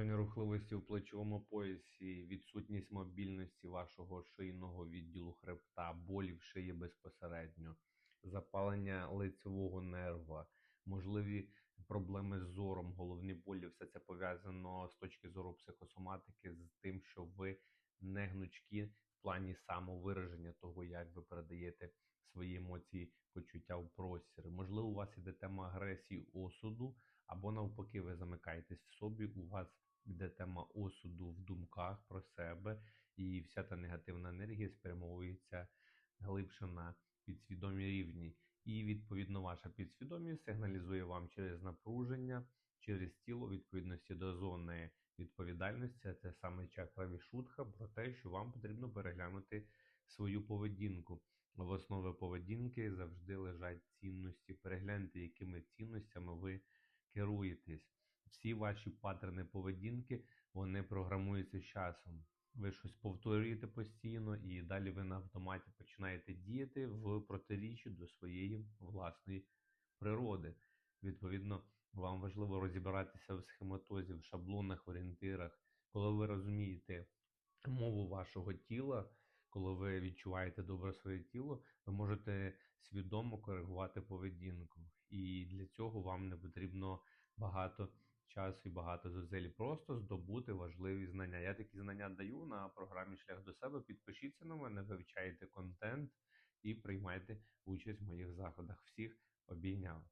Зниження рухливості у плечовому поясі, відсутність мобільності вашого шийного відділу хребта, болі в шиї безпосередньо, запалення лицевого нерва, можливі проблеми з зором, головні болі, все це пов'язано з точки зору психосоматики з тим, що ви не гнучкі в плані самовираження того, як ви передаєте свої емоції, почуття в простір. Можливо, у вас іде тема агресії, осуду, або навпаки, ви замикаєтесь в собі, у вас йде тема осуду в думках про себе, і вся та негативна енергія спрямовується глибше на підсвідомі рівні. І відповідно ваша підсвідомість сигналізує вам через напруження, через тіло відповідності до зони відповідальності, це саме чакра вішутха, про те, що вам потрібно переглянути свою поведінку. В основі поведінки завжди лежать цінності. Перегляньте, якими цінностями ви керуєтесь. Всі ваші паттерни поведінки вони програмуються з часом. Ви щось повторюєте постійно, і далі ви на автоматі починаєте діяти в протиріччі до своєї власної природи. Відповідно, вам важливо розібратися в схематозі, в шаблонах, в орієнтирах, коли ви розумієте мову вашого тіла, коли ви відчуваєте добре своє тіло, ви можете свідомо коригувати поведінку. І для цього вам не потрібно багато часу і багато зусиль. Просто здобути важливі знання. Я такі знання даю на програмі Шлях до себе. Підпишіться на мене, вивчайте контент і приймайте участь в моїх заходах. Всіх обійняв.